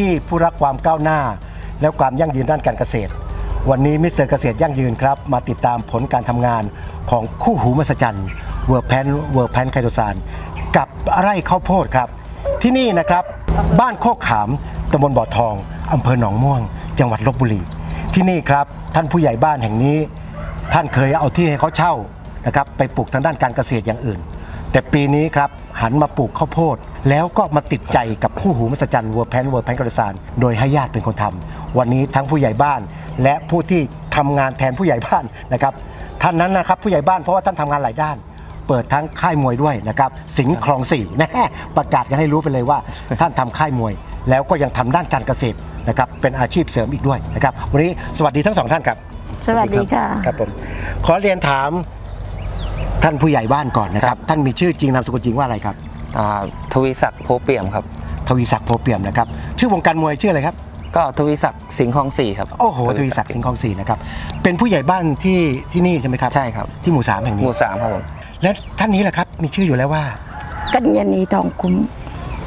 ที่ผู้รักความก้าวหน้า และความยั่งยืนด้านการเกษตร วันนี้มิสเตอร์เกษตรยั่งยืนครับ มาติดตามผลการทำงานของคู่หูมหัศจรรย์เวอร์แพนเวอร์แพนไคโตซานกับไร่ข้าวโพดครับ ที่นี่นะครับ บ้านโคกขามตำบลบ่อทองอำเภอหนองม่วง จังหวัดลบบุรี ที่นี่ครับท่านผู้ใหญ่บ้านแห่งนี้ ท่านเคยเอาที่ให้เขาเช่านะครับไปปลูกทางด้านการเกษตรอย่างอื่น แต่ปีนี้ครับหันมาปลูกข้าวโพด แล้วก็มาติดใจกับคู่หูมหัศจรรย์วัวแพนวัวแพนกระสานโดยให้ญาติเป็นคนทำวันนี้ทั้งผู้ใหญ่บ้าน และผู้ที่ทำงานแทนผู้ใหญ่บ้านนะครับท่านนั้นนะครับผู้ใหญ่บ้านเพราะว่าท่านทำงานหลายด้าน เปิดทั้งค่ายมวยด้วยนะครับสิงห์คลองสี่แน่ประกาศกันให้รู้ไปเลยว่า ท่านทำค่ายมวย แล้วก็ยังทำด้านการเกษตรนะครับเป็นอาชีพเสริมอีกด้วยนะครับวันนี้สวัสดีทั้งสองท่านครับ สวัสดีค่ะครับผมขอเรียนถาม ท่านผู้ใหญ่บ้านก่อนนะครับ ท่านมีชื่อจริงนามสกุลจริงว่าอะไรครับอ่าทวีศักดิ์โพเปี่ยมครับ ทวีศักดิ์โพเปี่ยมนะครับ ชื่อวงการมวยชื่ออะไรครับ ก็ทวีศักดิ์สิงห์คลองสี่ครับ โอ้โหทวีศักดิ์สิงห์คลองสี่นะครับ เป็นผู้ใหญ่บ้านที่ที่นี่ใช่ไหมครับใช่ครับ ที่หมู่สามแห่งหนี้มู่สามครับผมและท่านนี้แหละครับมีชื่ออยู่แล้วว่า กัญญาณีทองคุ้ม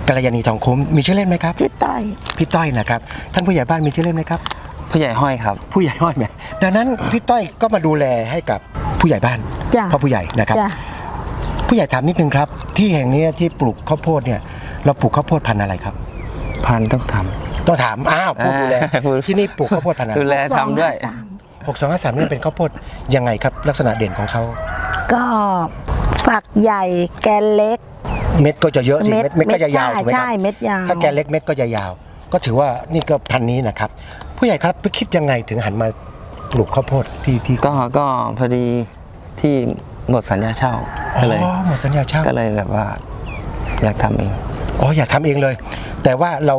กัลยาณีทองคุ้มมีชื่อเล่นไหมครับชื่อต้อยพี่ต้อยนะครับ ท่านผู้ใหญ่บ้านมีชื่อเล่นไหมครับผู้ใหญ่ห้อยครับ ผู้ใหญ่ห้อยไหมดังนั้นพี่ต้อยก็มาดูแลให้กับ ผู้ใหญ่บ้านจ้ะ พ่อผู้ใหญ่นะครับ จ้ะผู้ใหญ่ถามนิดนึงครับ ที่แห่งนี้ที่ปลูกข้าวโพดเนี่ย เราปลูกข้าวโพดพันธุ์อะไรครับ พันต้องท ต้องถามอ้าวผู้ดูแลอ่าผู้ที่นี่ปลูกข้าวโพดพันธุ์ำอะไรดูแลทำด้วย สองห้าสามหกสองห้าสามนี่เป็นข้าวโพดยังไงครับ ลักษณะเด่นของเขาก็ฝักใหญ่แกนเล็ก เม็ดก็จะเยอะสิเม็ดเม็ดก็จะยาวใช่ถูกไหมคใช่รับเม็ดยาว ถ้าแกนเล็กเม็ดก็จะยาว ก็ถือว่านี่ก็พันธุ์นี้นะครับ ผู้ใหญ่ครับไปคิดยังไงถึงหันมา ปลูกข้าวโพดที่ที่ก็ก็พอดีที่หมดสัญญาเช่าอ๋ก็เลยอหมดสัญญาเช่าก็เลยแบบว่า อยากทำเองอ๋ออยากทำเองเลย แต่ว่าเรา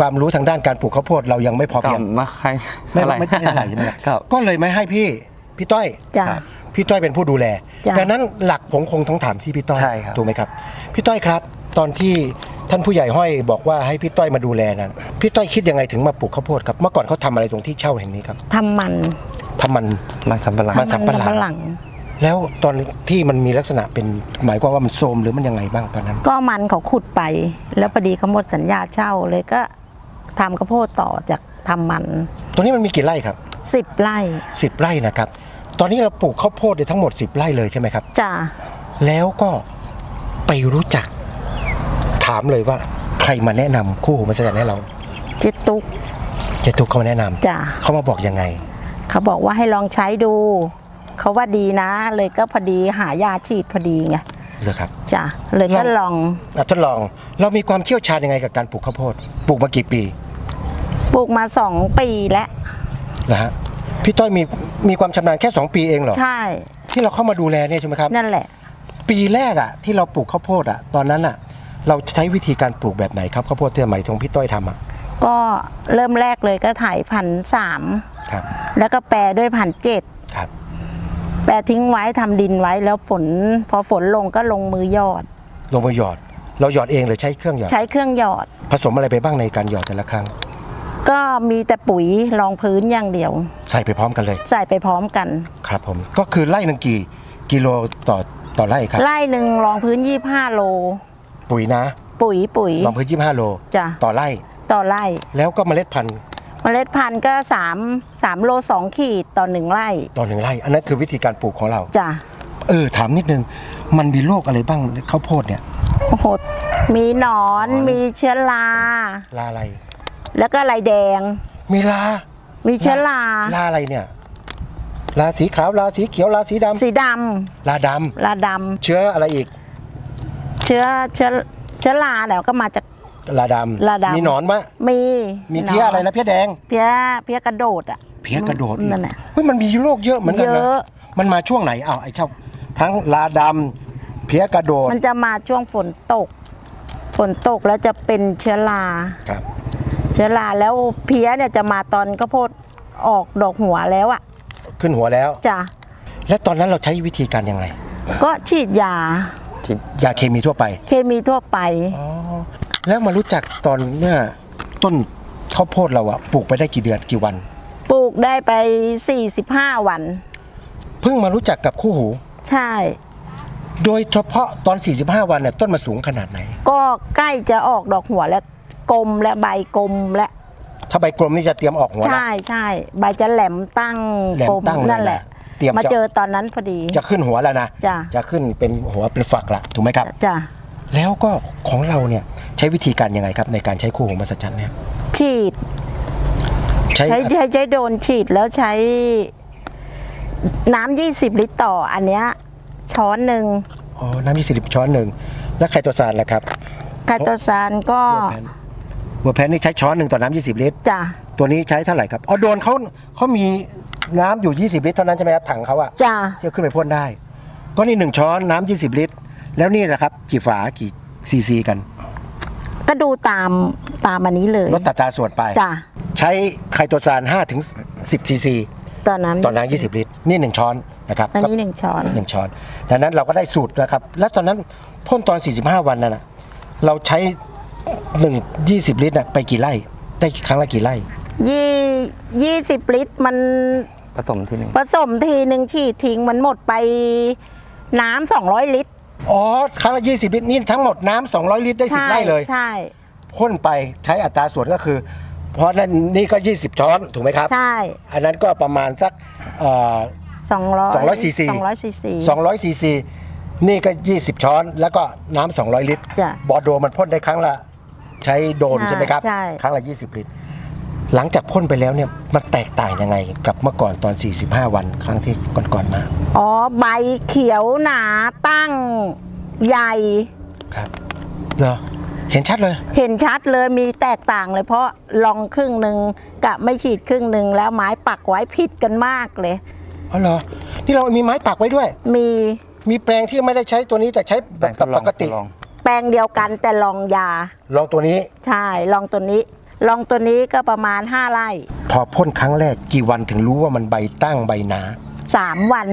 ความรู้ทางด้านการปลูกข้าวโพดเรายังไม่พอก็เพียงไม่ค่อยไม่เท่าหร่ไม่ไม่เท่าไหร่ใช่ไหมครับครับก็เลยไม่ให้พี่พี่ต้อยจ้ะครับพี่ต้อยเป็นผู้ดูแลจ้ะดังนั้นหลักผมคงต้องถามที่พี่ต้อยใช่ครับถูกไหมครับ พี่ต้อยครับ ตอนที่ท่านผู้ใหญ่ห้อยบอกว่าให้พี่ต้อยมาดูแลนั้นพี่ต้อยคิดยังไงถึงมาปลูกข้าวโพดครับเมื่อก่อนเขาทำอะไรตรงที่เช่าแห่งนี้ครับทำมัน ทำมันมันสำปะหลัง มันสำปะหลังทำหลังแล้วตอนที่มันมีลักษณะเป็นหมายความว่ามันโทรมหรือมันยังไงบ้างตอนนั้น ก็มันเขาขุดไป แล้วพอดีเขาหมดสัญญาเช่าเลยก็ทำข้าวโพดต่อจากทำมันตรงนี้มันมีกี่ไร่ครับสิบไร่สิบไร่นะครับ ตอนนี้เราปลูกข้าวโพดเนี่ยทั้งหมด 10 ไร่เลยใช่ไหมครับ จ้ะแล้วก็ไปรู้จัก ถามเลยว่า ใครมาแนะนำคู่หูมหัศจรรย์ให้เราเจิตุกเจตุกเขามาแนะนำจ้ะเขามาบอกยังไง เขาบอกว่าให้ลองใช้ดู เขาว่าดีนะ เลยก็พอดีหายาฉีดพอดีไงเหรอครับจ้ะเลยก็ลองลองอะทดลอง เรามีความเชี่ยวชาญยังไงกับการปลูกข้าวโพดปลูกมากี่ปีปลูกมาสองปีแล้วนะฮะพี่ต้อยมีมีความชำนาญแค่ 2 ปีเองเหรอใช่ ที่เราเข้ามาดูแลเนี่ยใช่ไหมครับ นั่นแหละ ปีแรกอะที่เราปลูกข้าวโพดอะตอนนั้นอะเราใช้วิธีการปลูกแบบไหนครับข้าวโพดที่สมัยทงพี่ต้อยทำอะก็เริ่มแรกเลยก็ถ่ายพันสามครับ แล้วก็แปรด้วยพันเจ็ดครับ แปรทิ้งไว้ทำดินไว้แล้วฝน พอฝนลงก็ลงมือหยอด ลงมาหยอด เราหยอดเองหรือใช้เครื่องหยอด ใช้เครื่องหยอด ผสมอะไรไปบ้างในการหยอดแต่ละครั้ง ก็มีแต่ปุ๋ยรองพื้นอย่างเดียว ใส่ไปพร้อมกันเลย ใส่ไปพร้อมกัน ครับผม ก็คือไร่หนึ่งกี่กิโลต่อต่อไร่ครับ ไร่หนึ่งรองพื้น25โล ปุ๋ยนะ ปุ๋ยปุ๋ยลองพื้น25โลจ้ะต่อไร่ ต่อไร่ แล้วก็เมล็ดพันธุ์ เมล็ดพันธุ์ก็3 3โล2ขีดต่อหนึ่งไร่ต่อหนึ่งไร่ อันนั้นคือวิธีการปลูกของเรา จ้ะเออ ถามนิดนึง มันมีโรคอะไรบ้างข้าวโพดเนี่ย โอ้โหมีหนอนมีเชื้อราลาอะไร แล้วก็ลายแดง มีลามีเชื้อราลาอะไรเนี่ย ลาสีขาว ลาสีเขียว ลาสีดำสีดลาดำลาดำเชื้ออะไรอีกำเชื้อเชื้อเชื้อราเนี่ยก็มาจาก ลาดำลาดำ มีหนอนมะมีมีเพี้ยอะไรนะเพี้ยแดง เพี้ยเพี้ยกระโดดอะ เพี้ยกระโดดอีกนั่นแหละเฮ้ยมันมีโรคเยอะเหมือนกันเยนะอะ มันมาช่วงไหนอ้าวไอ้เจ้าทั้งลาดำเพี้ยกระโดดมันจะมาช่วงฝนตก ฝนตกแล้วจะเป็นเชื้อรา ครับ เชื้อราแล้วเพี้ยเนี่ยจะมาตอนข้าวโพดออกดอกหัวแล้วอะขึ้นหัวแล้ว จ้ะและตอนนั้นเราใช้วิธีการยังไงก็ฉีดยาที่ยาเคมีทั่วไปเคมีทั่วไป แล้วมารู้จักตอนเมื่อต้นข้าวโพดเราอะปลูกไปได้กี่เดือนกี่วัน ปลูกได้ไป 45 วัน เพิ่งมารู้จักกับคู่หู ใช่ โดยเฉพาะตอน 45 วันเนี่ยต้นมาสูงขนาดไหน ก็ใกล้จะออกดอกหัวแล้วกลมและใบกลมและ ถ้าใบกลมนี่จะเตรียมออกหัวแล้วใช่ใช่ใบจะแหลมตั้งแหลมกลมตั้งเลยนั่นแหละนะเตรียมมาจะเจอตอนนั้นพอดี จะขึ้นหัวแล้วนะ จ้ะ จะขึ้นเป็นหัวเป็นฝักละถูกไหมครับ จ้ะ แล้วก็ของเราเนี่ยใช้วิธีการยังไงครับ ในการใช้คู่หูมหัศจรรย์เนี่ยฉีด ใช้ใช้ใช้ใช้โดนฉีดแล้วใช้น้ำยี่สิบลิตรต่ออันเนี้ยช้อนหนึ่งอ๋อน้ำยี่สิบช้อนหนึ่งแล้วไคโตซานล่ะครับคาโตซานก็เวอร์แพนนี่ใช้ช้อนหนึ่งต่อน้ำยี่สิบลิตร จ้ะตัวนี้ใช้เท่าไหร่ครับอ๋อโดนเขาเขามีน้ำอยู่ 20 ลิตรเท่านั้นใช่ไหมครับถังเขาอะจ้ะที่เอาขึ้นไปพ่นได้ ก็นี่หนึ่งช้อนน้ำ20 ลิตร แล้วนี่นะครับกี่ฝากี่ซีซีกัน ก็ดูตามตามอันนี้เลยลดตัดตราส่วนไป จ้ะใช้ไคโตซาน5ถึง10ซีซีตอนนั้นต่อน้ำ20 ลิตร นี่ 1 ช้อนนะครับอันนี้หนึ่งช้อนหนึ่งช้อนดังนั้นเราก็ได้สูตรนะครับ แล้วตอนนั้นพ่นตอน 45 วันนั่นนะเราใช้1 20 ลิตรน่ะไปกี่ไร่ ได้ครั้งละกี่ไร่ยี่ยี่สิบลิตรมันผสมที่หนึ่งผสมทีหนึ่งฉีดทิ้งมันหมดไปน้ำสองร้อยลิตร อ๋อครั้งละ 20 ลิตรนี่ทั้งหมดน้ำ200 ลิตรได้ใช่10ไร่เลยใช่ พ่นไปใช้อัตราส่วนก็คือ เพราะนั่นนี่ก็ 20 ช้อนถูกไหมครับ ใช่อันนั้นก็ประมาณสักเอ่อ สองร้อย200 cc สองร้อยซีซี 200ซีซีนี่ก็ 20 ช้อน แล้วก็น้ำ200 ลิตร จ้ะบอร์โดมันพ่นได้ครั้งละ ใช้โดนใช่ใช่ไหมครับ ใช่ ครั้งละ 20 ลิตร หลังจากพ่นไปแล้วเนี่ยมันแตกต่างยังไงกับเมื่อก่อนตอน 45 วันครั้งที่ก่อนๆมา อ๋อ ใบเขียวหนาตั้งใหญ่ ครับเหรอเห็นชัดเลย เห็นชัดเลยมีแตกต่างเลย เพราะลองครึ่งหนึ่งกับไม่ฉีดครึ่งหนึ่งแล้วไม้ปักไว้ผิดกันมากเลย อ๋อเหรอ นี่เรามีไม้ปักไว้ด้วย มีมีแปลงที่ไม่ได้ใช้ตัวนี้แต่ใช้แบแบ่บงทกับดลอปงกทติดลองแปลงเดียวกันแต่ลองยา ลองตัวนี้ ใช่ ลองตัวนี้ ลองตัวนี้ก็ประมาณ 5 ไร่ พอพ่นครั้งแรกกี่วันถึงรู้ว่ามันใบตั้งใบหนา 3 วัน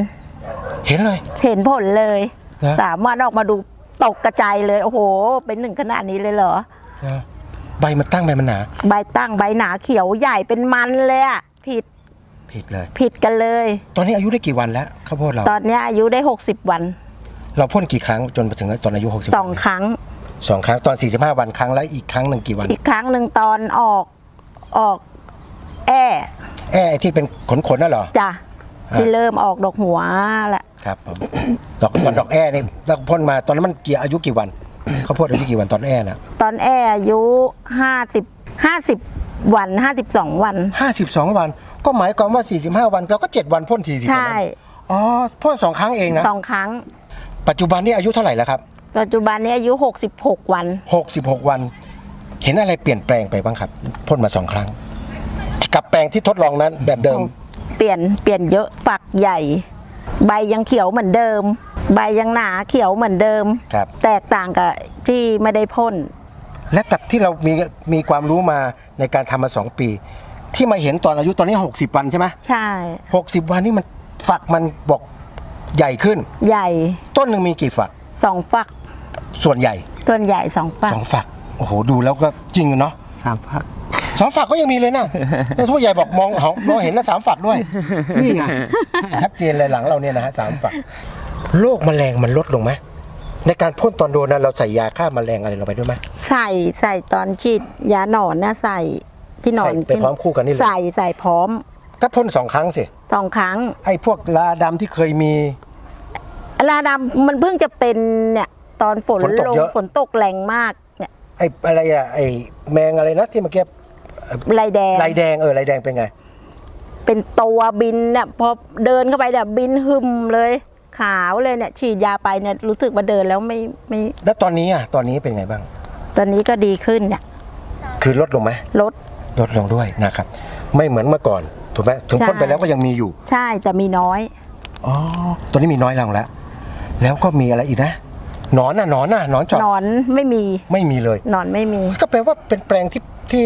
เห็นเลย เห็นผลเลยนะ สามวันออกมาดูตกกระจายเลย โอ้โห เป็นหนึ่งขนาดนี้เลยเหรอ นะใบมันตั้งใบมันหนา ใบตั้งใบหนาเขียวใหญ่เป็นมันเลยอะผิดผิดเลย ผิดกันเลย ตอนนี้อายุได้กี่วันแล้วข้าวโพดเรา ตอนเนี้ยอายุได้ 60 วันเราพ่นกี่ครั้งจนมาถึงตอนอายุ60สองครั้ง สองครั้งตอน 45 วันครั้งแล้วอีกครั้งหนึ่งกี่วัน อีกครั้งหนึ่งตอนออกออก แอแอ้ไอ้ที่เป็นขนขนๆน่ะเหรอ จ้ะที่เริ่มออกดอกหัวแหละครับผมดอกตอนดอกแอ้นี่แล้วพ่นมาตอนนั้นมันกี่อายุกี่วันข้าวโพดอายุกี่วันตอนแอ้น่ะตอนแออายุ50 50วัน52วัน 52 วัน ก็หมายความว่า 45 วันเราก็ 7 วันพ่นทีทีใช่อ๋อพ่นสองครั้งเองนะ สองครั้ง ปัจจุบันนี้อายุเท่าไหร่แล้วครับ ปัจจุบันนี้อายุ 66 วัน 66 วัน เห็นอะไรเปลี่ยนแปลงไปบ้างครับพ่นมาสองครั้ง กับแปลงที่ทดลองนั้นแบบเดิม เปลี่ยนเปลี่ยนเยอะฝักใหญ่ ใบยังเขียวเหมือนเดิม ใบยังหนาเขียวเหมือนเดิม ครับ แตกต่างกับที่ไม่ได้พ่น และกับที่เรามีมีความรู้มาในการทำมา2ปี ที่มาเห็นตอนอายุตอนนี้ 60 วันใช่ไหมใช่60วันนี่มันฝักมันบอกใหญ่ขึ้น ใหญ่ ต้นหนึ่งมีกี่ฝัก สองฝัก ส่วนใหญ่ต้นใหญ่สองฝักสองฝักโอ้โหดูแล้วก็จริงเนาะสามพักสองฝักก็ยังมีเลยนะแล้วทั่วใหญ่บอกมองหองมองเห็นนะสามฝักด้วย นี่ไงชัดเจนเลยหลังเราเนี่ยนะฮะสามฝักโรคแมลงมันลดลงไหมในการพ่นตอนโดนนั้นเราใส่ยาฆ่าแมลงอะไรลงไปด้วยไหมใส่ใส่ตอนฉีดยาหนอนนะใส่ที่หนอนใส่ไปพร้อมคู่กันนี่เลยใส่ใส่พร้อมก็พ่นสองครั้งสิสองครั้งไอ้พวกลาดำที่เคยมี ลาดำมันเพิ่งจะเป็นเนี่ยตอนฝนฝนตกลงเยอะ ฝนตกแรงมากเนี่ยไอ้อะไรอะไอ้แมงอะไรนะที่เมื่อกี้ลายแดง ลายแดงเออลายแดงเป็นไง เป็นตัวบินเนี่ยพอเดินเข้าไปเนี่ยบินหึมเลย ขาวเลยเนี่ยฉีดยาไปเนี่ยรู้สึกว่าเดินแล้วไม่ไม่แล้วตอนนี้อะตอนนี้เป็นไงบ้าง ตอนนี้ก็ดีขึ้นเนี่ยคือลดลงไหมลด ลดลงด้วยนะครับ ไม่เหมือนเมื่อก่อนถูกไหมถึงใช่ พ่นไปแล้วก็ยังมีอยู่ใช่แต่มีน้อย อ๋อตัวนี้มีน้อยลงแล้ว แล้วก็มีอะไรอีกนะหนอนน่ะหนอนน่ะหนอนเจอดนอนไม่มีไม่มีเลยนอนไม่มี ก็แปลว่าเป็นแปลงที่ที่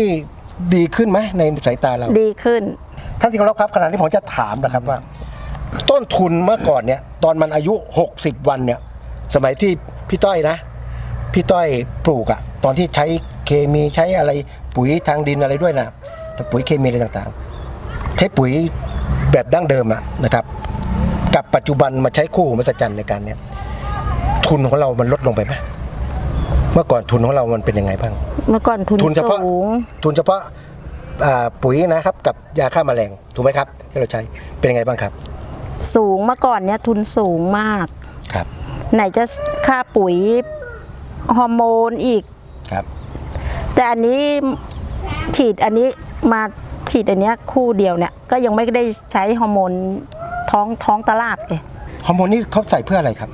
ดีขึ้นไหมในสายตาเราดีขึ้น ท่านที่เคารพครับขณะที่ผมจะถามนะครับว่า ต้นทุนเมื่อก่อนเนี่ย ตอนมันอายุ 60 วันเนี่ย สมัยที่พี่ต้อยนะ พี่ต้อยปลูกอะตอนที่ใช้เคมีใช้อะไรปุ๋ยทางดินอะไรด้วยนะปุ๋ยเคมีอะไรต่างๆ ใช้ปุ๋ยแบบดั้งเดิมอะนะครับ กับปัจจุบันมาใช้คู่หูมหัศจรรย์ในการเนี่ยทุนของเรามันลดลงไปไหมเมื่อก่อนทุนของเรามันเป็นยังไงบ้าง เมื่อก่อนทุนทุนเฉพาะ สูง ทุนเฉพาะอ่าปุ๋ยนะครับ กับยาฆ่าแมลงถูกไหมครับที่เราใช้เป็นยังไงบ้างครับสูงเมื่อก่อนเนี่ยทุนสูงมาก ครับไหนจะค่าปุ๋ยฮอร์โมนอีก ครับ แต่อันนี้ฉีดอันนี้มาฉีดอันเนี้ยคู่เดียวเนี่ยก็ยังไม่ได้ใช้ฮอร์โมน ท้องท้องตลาดเลยฮอร์โมนนี่เขาใส่เพื่ออะไรครับ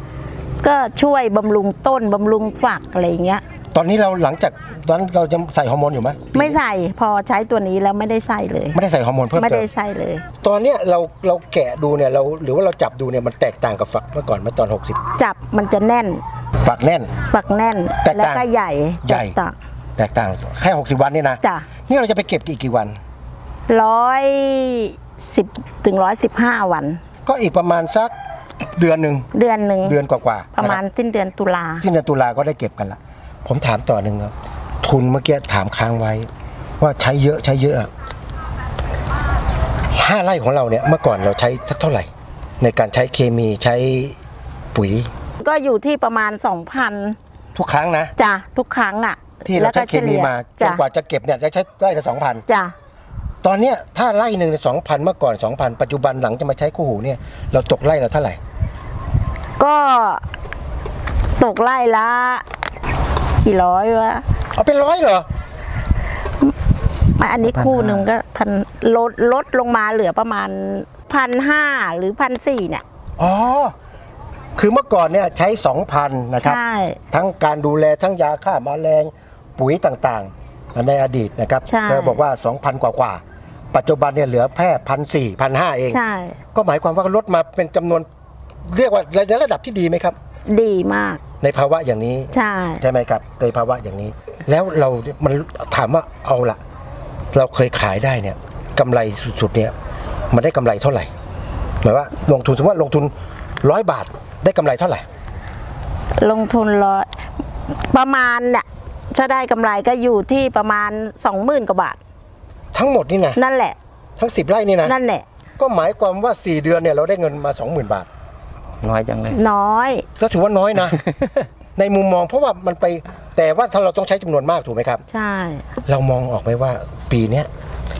ก็ช่วยบำรุงต้นบำรุงฝักอะไรอย่างเงี้ย ตอนนี้เราหลังจากตอนนั้นเราจะใส่ฮอร์โมนอยู่ไหมไม่ใส่พอใช้ตัวนี้แล้วไม่ได้ใส่เลย ไม่ได้ใส่ฮอร์โมนเพิ่มไม่เติได้มใส่เลย ตอนเนี้ยเราเราแกะดูเนี่ยเราหรือว่าเราจับดูเนี่ยมันแตกต่างกับฝักเมื่อก่อนเมื่อตอน จับมันจะแน่น60 ฝักแน่น ฝักแน่นแตกแล้วต่างก็ใหญ่ใหญ่ แตกต่างแตกต่างแค่ 60 วันนี่นะจ้ะนี่เราจะไปเก็บกี่กี่วัน ร้อยสิบถึงร้อยสิบห้าวัน ก็อีกประมาณสักเดือนหนึ่งเดือนหนึ่งเดือนกว่าๆประมาณนคบสิ้นเดือนตุลาสิ้นเดือนตุลาก็ได้เก็บกันละผมถามต่อหนึ่งครับทุนเมื่อกี้ถามค้างไว้ ว่าใช้เยอะใช้เยอะอะห้าไร่ของเราเนี่ยเมื่อก่อนเราใช้สักเท่าไหร่ ในการใช้เคมีใช้ปุ๋ย ก็อยู่ที่ประมาณสองพันทุกครั้งนะ จ้ะทุกครั้งอะที่เราใช้เคมีมาจนจ้ะกว่าจะเก็บเนี่ยจะใช้ไร่ละสองพัน จ้ะ ตอนเนี้ยถ้าไร่หนึ่งในสองพันเมื่อก่อนสองพันปัจจุบันหลังจะมาใช้คู่หูเนี่ยเราตกไร่ละเท่าไหร่ ก็ตกไล่ละกี่ร้อยวะเอาเป็นร้อยเหรออันนี้คู่หนึ่งก็พันลดลดลงมาเหลือประมาณพันห้าหรือพันสี่เนี่ย อ๋อ คือเมื่อก่อนเนี่ยใช้สองพันนะครับ ใช่ ทั้งการดูแลทั้งยาฆ่าแมลงปุ๋ยต่างๆ ในอดีตนะครับใช่ เธอบอกว่า 2,000 กว่ากว่าๆปัจจุบันเนี่ยเหลือแค่พันสี่พันห้าเอง ใช่ ก็หมายความว่าลดมาเป็นจำนวนเรียกว่าในระดับที่ดีไหมครับ ดีมาก ในภาวะอย่างนี้ ใช่ ใช่ไหมครับในภาวะอย่างนี้ แล้วเรา มันถามว่าเอาละเราเคยขายได้เนี่ยกำไรสุดๆเนี่ย มันได้กำไรเท่าไหร่หมายว่าลงทุนสมมติว่าลงทุนร้อยบาทได้กำไรเท่าไหร่ลงทุนร้อยประมาณเนี่ย จะได้กำไรก็อยู่ที่ประมาณสองหมื่นกว่าบาท ทั้งหมดนี่นะนั่นแหละ ทั้ง10ไร่นี่นะนั่นแหละ ก็หมายความว่า 4 เดือนเนี่ยเราได้เงินมา 20,000 บาท น้อยจังเลย น้อย ก็ถือว่าน้อยนะ ในมุมมองเพราะว่ามันไปแต่ว่าถ้าเราต้องใช้จำนวนมากถูกไหมครับ ใช่ เรามองออกไหมว่าปีเนี้ย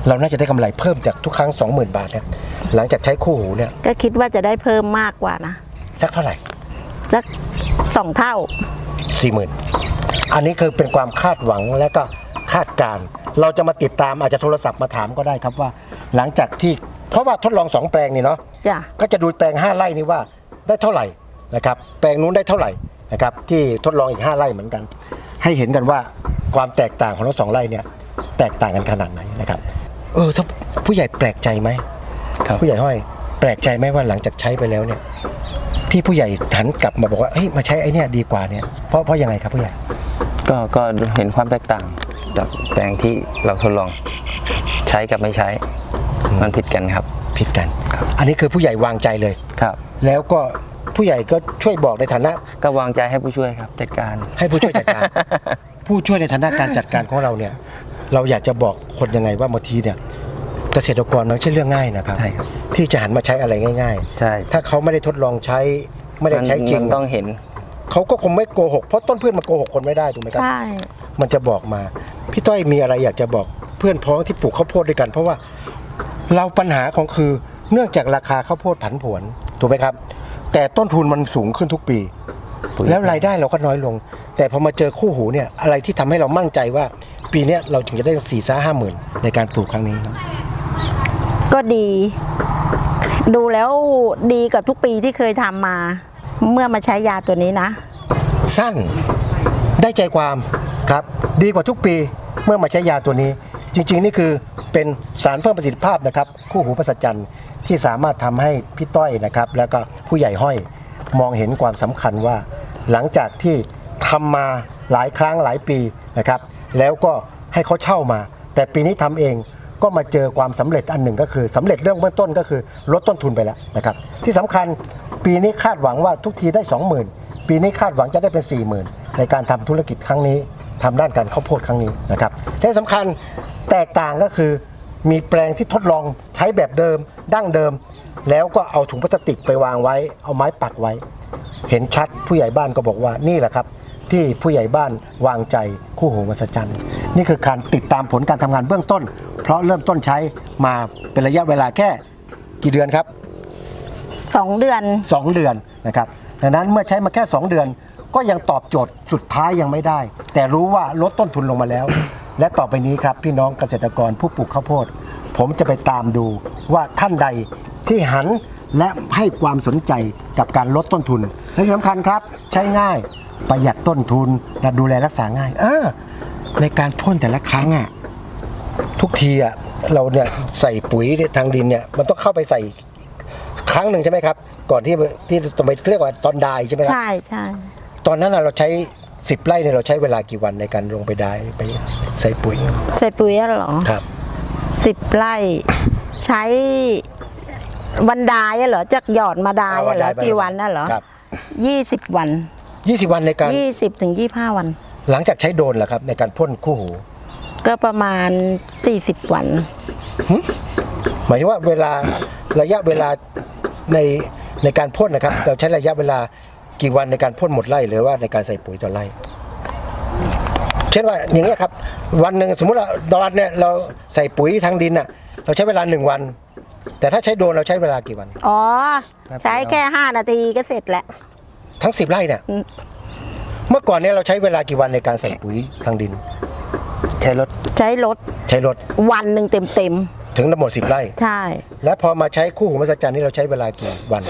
เราน่าจะได้กำไรเพิ่มจากทุกครั้ง 20,000 บาทเนี่ยหลังจากใช้คู่หูเนี่ยก็คิดว่าจะได้เพิ่มมากกว่านะสักเท่าไหร่สักสองเท่าสี่หมื่น อันนี้คือเป็นความคาดหวังและก็คาดการณ์เราจะมาติดตามอาจจะโทรศัพท์มาถามก็ได้ครับว่า หลังจากที่เพราะว่าทดลองสองแปลงนี่เนาะจ้ะก็จะดูแปลง5ไร่นี้ว่าได้เท่าไหร่นะครับแปลงนู้นได้เท่าไหร่นะครับที่ทดลองอีก5ไร่เหมือนกัน ให้เห็นกันว่าความแตกต่างของทั้งสองไร่เนี่ยแตกต่างกันขนาดไหนนะครับ เออถ้าผู้ใหญ่แปลกใจไหมครับผู้ใหญ่ห้อยแปลกใจไหมว่าหลังจากใช้ไปแล้วเนี่ย ที่ผู้ใหญ่หันกลับมาบอกว่าเฮ้ยมาใช้ไอ้เนี่ยดีกว่าเนี่ยเพราะเพราะยังไงครับผู้ใหญ่ ก็ก็เห็นความแตกต่างจากแปลงที่เราทดลองใช้กับไม่ใช้ มันผิดกันครับ ผิดกันครับ อันนี้คือผู้ใหญ่วางใจเลย ครับ แล้วก็ผู้ใหญ่ก็ช่วยบอกในฐานะ ก็วางใจให้ผู้ช่วยครับจัดการให้ผู้ช่วยจัดการ ผู้ช่วยในฐานะการจัดการของเราเนี่ย เราอยากจะบอกคนยังไงว่าบางทีเนี่ยเกษตรกรมันไม่ใช่เรื่องง่ายนะครับ ใช่ครับที่จะหันมาใช้อะไรง่าย ใช่ๆ ถ้าเขาไม่ได้ทดลองใช้ไม่ได้ใช้จริง มันต้องเห็น เขาก็คงไม่โกหกเพราะต้นพืชมันโกหกคนไม่ได้ถูกไหมครับ ใช่ มันจะบอกมา พี่ต้อยมีอะไรอยากจะบอกเพื่อนพ้องที่ปลูกข้าวโพดด้วยกัน เพราะว่าเราปัญหาของคือเนื่องจากราคาข้าวโพดผันผวนถูกไหมครับ แต่ต้นทุนมันสูงขึ้นทุกปี ปุ๋ย แล้วรายได้เราก็น้อยลง แต่พอมาเจอคู่หูเนี่ยอะไรที่ทำให้เรามั่นใจว่า ปีเนี้ยเราถึงจะได้สี่ซ่าห้าหมื่นในการปลูกครั้งนี้ครับก็ดี ดูแล้วดีกว่าทุกปีที่เคยทำมา เมื่อมาใช้ยาตัวนี้นะ สั้นได้ใจความครับ ดีกว่าทุกปีเมื่อมาใช้ยาตัวนี้ จริง ๆ นี่คือเป็นสารเพิ่มประสิทธิภาพนะครับ คู่หูประสจันที่สามารถทำให้พี่ต้อยนะครับ แล้วก็ผู้ใหญ่ห้อยมองเห็นความสำคัญว่า หลังจากที่ทำมาหลายครั้งหลายปีนะครับ แล้วก็ให้เขาเช่ามา แต่ปีนี้ทำเองก็มาเจอความสำเร็จอันหนึ่งก็คือสำเร็จเรื่องเบื้องต้นก็คือลดต้นทุนไปแล้วนะครับ ที่สำคัญ ปีนี้คาดหวังว่าทุกทีได้ 20,000 ปีนี้คาดหวังจะได้เป็น 40,000 ในการทำธุรกิจครั้งนี้ทำด้านการข้าวโพดครั้งนี้นะครับที่สำคัญแตกต่างก็คือมีแปลงที่ทดลองใช้แบบเดิมดั้งเดิม แล้วก็เอาถุงพลาสติกไปวางไว้ เอาไม้ปักไว้ เห็นชัดผู้ใหญ่บ้านก็บอกว่านี่แหละครับที่ผู้ใหญ่บ้านวางใจคู่หูมัศจรรย์นี่คือการติดตามผลการทำงานเบื้องต้น เพราะเริ่มต้นใช้มาเป็นระยะเวลาแค่กี่เดือนครับ สองเดือน 2 เดือนนะครับดังนั้นเมื่อใช้มาแค่ 2 เดือน ก็ยังตอบโจทย์สุดท้ายยังไม่ได้ แต่รู้ว่าลดต้นทุนลงมาแล้ว และต่อไปนี้ครับพี่น้องเกษตรกรผู้ปลูกข้าวโพด ผมจะไปตามดูว่าท่านใดที่หันและให้ความสนใจกับการลดต้นทุนและที่สำคัญครับใช้ง่ายประหยัดต้นทุนและดูแลรักษาง่าย เออ ในการพ่นแต่ละครั้งอะทุกทีอะเราเนี่ยใส่ปุ๋ยทางดินเนี่ยมันต้องเข้าไปใส่ ครั้งหนึ่งใช่ไหมครับ ก่อนที่ที่จะไปเรียกว่าตอนดายใช่ไหมครับ ใช่ใช่ตอนนั้นน่ะเราใช้สิบไร่เนี่ยเราใช้เวลากี่วันในการลงไปดายไปใส่ปุ๋ยใส่ปุ๋ยอะเหรอครับสิบไร่ใช้วันดายอะเหรอจากหยอดมาดายอะเหรอกี่วันน่ะเหรอครับยี่สิบวันยี่สิบวันในการยี่สิบถึงยี่ห้าวัน หลังจากใช้โดรนแหละครับในการพ่นคู่หู ก็ประมาณสี่สิบวันหมายถึงว่าเวลาระยะเวลา ในในการพ่นนะครับ เราใช้ระยะเวลากี่วันในการพ่นหมดไร่หรือว่าในการใส่ปุ๋ยต่อไร่ เช่นว่าอย่างเงี้ยครับ วันหนึ่งสมมุติเราตอนเนี่ยเราใส่ปุ๋ยทางดินน่ะ เราใช้เวลาหนึ่งวัน แต่ถ้าใช้โดรนเราใช้เวลากี่วัน อ๋อแป๊บเดียวใช้แค่ห้านาทีก็เสร็จแล้วทั้งสิบไร่เนี่ยอืมเมื่อก่อนเนี่ยเราใช้เวลากี่วันในการใส่ปุ๋ยทางดิน ใช้รถใช้รถใช้รถวันหนึ่งเต็มเต็ม ถึงทั้งหมดสิบไร่ๆใช่ และพอมาใช้คู่หูมหัศจรรย์นี่เราใช้เวลากี่วัน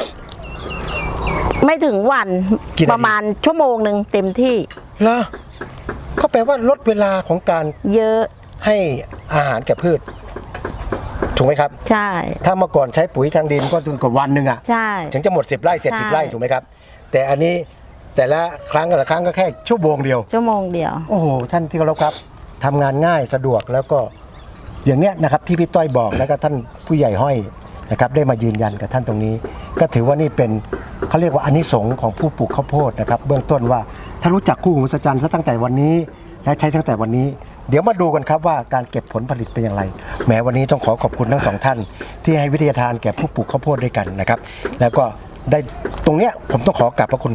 ไม่ถึงวันกี่นาที ประมาณชั่วโมงหนึ่งเต็มที่เหรอก็แปลว่าลดเวลาของการเยอะให้อาหารแก่พืช ถูกไหมครับ ใช่ ถ้าเมื่อก่อนใช้ปุ๋ยทางดินก็ถึงกับวันหนึ่งอะใช่ ถึงจะหมดสิบไร่เสร็จใช่ สิบไร่ถูกไหมครับ แต่อันนี้แต่ละครั้งแต่ละครั้งก็แค่ชั่วโมงเดียว ชั่วโมงเดียว โอ้โหท่านที่เคารพครับทำงานง่ายสะดวกแล้วก็ อย่างเนี้ยนะครับที่พี่ต้อยบอกแล้วก็ท่านผู้ใหญ่ห้อยนะครับได้มายืนยันกับท่านตรงนี้ ก็ถือว่านี่เป็นเขาเรียกว่าอานิสงส์ของผู้ปลูกข้าวโพดนะครับเบื้องต้นว่าถ้ารู้จักคู่หูมหัศจรรย์ซะตั้งแต่วันนี้ และใช้ตั้งแต่วันนี้ เดี๋ยวมาดูกันครับว่าการเก็บผลผลิตเป็นอย่างไรแม้วันนี้ต้องขอขอบคุณทั้งสองท่าน ที่ให้วิทยาทานแก่ผู้ปลูกข้าวโพดด้วยกันนะครับแล้วก็ได้ตรงเนี้ยผมต้องขอกราบพระคุณเป็น